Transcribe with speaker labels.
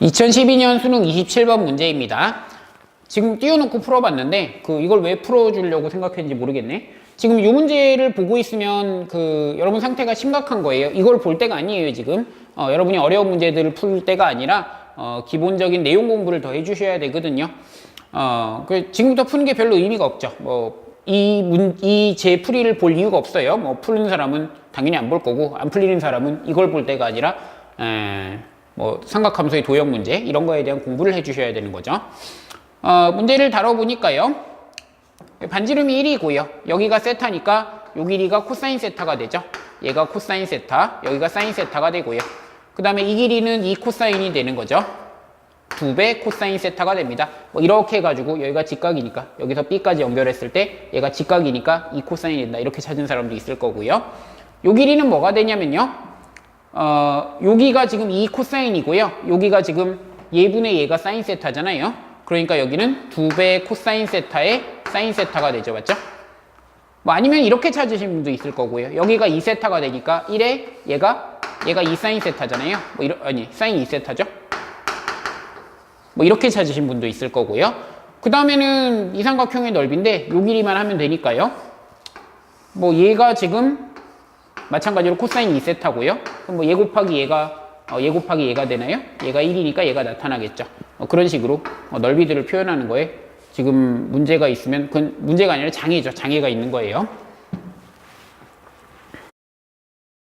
Speaker 1: 2012년 수능 27번 문제입니다. 지금 띄워놓고 풀어봤는데 그 이걸 왜 풀어주려고 생각했는지 모르겠네. 지금 이 문제를 보고 있으면 그 여러분 상태가 심각한 거예요. 이걸 볼 때가 아니에요 지금. 어, 여러분이 어려운 문제들을 풀 때가 아니라 어, 기본적인 내용 공부를 더 해주셔야 되거든요. 어, 그 지금부터 푸는 게 별로 의미가 없죠. 뭐 이 문, 이제 풀이를 볼 이유가 없어요. 뭐 푸는 사람은 당연히 안 볼 거고 안 풀리는 사람은 이걸 볼 때가 아니라 에, 뭐 삼각함수의 도형 문제 이런 거에 대한 공부를 해주셔야 되는 거죠. 어, 문제를 다뤄보니까요. 반지름이 1이고요. 여기가 세타니까 요 길이가 코사인 세타가 되죠. 얘가 코사인 세타, 여기가 사인 세타가 되고요. 그 다음에 이 길이는 2 코사인이 되는 거죠. 두배 코사인 세타가 됩니다. 뭐 이렇게 해가지고 여기가 직각이니까 여기서 B까지 연결했을 때 얘가 직각이니까 2 코사인이 된다. 이렇게 찾은 사람도 있을 거고요. 요 길이는 뭐가 되냐면요. 어, 여기가 지금 2 코사인이고요. 여기가 지금 얘분의 얘가 사인 세타잖아요. 그러니까 여기는 두배 코사인 세타의 사인 세타가 되죠. 맞죠? 뭐 아니면 이렇게 찾으신 분도 있을 거고요. 여기가 2세타가 되니까 1에 얘가 얘가 2사인 세타잖아요. 뭐 이러, 아니 사인 2세타죠. 뭐 이렇게 찾으신 분도 있을 거고요. 그 다음에는 이 삼각형의 넓이인데 요 길이만 하면 되니까요. 뭐 얘가 지금 마찬가지로 코사인 2세타고요. 그럼 뭐얘 곱하기 얘가 어, 얘 곱하기 얘가 되나요? 얘가 1이니까 얘가 나타나겠죠. 어, 그런 식으로 어, 넓이들을 표현하는 거에 지금 문제가 있으면 그건 문제가 아니라 장애죠. 장애가 있는 거예요.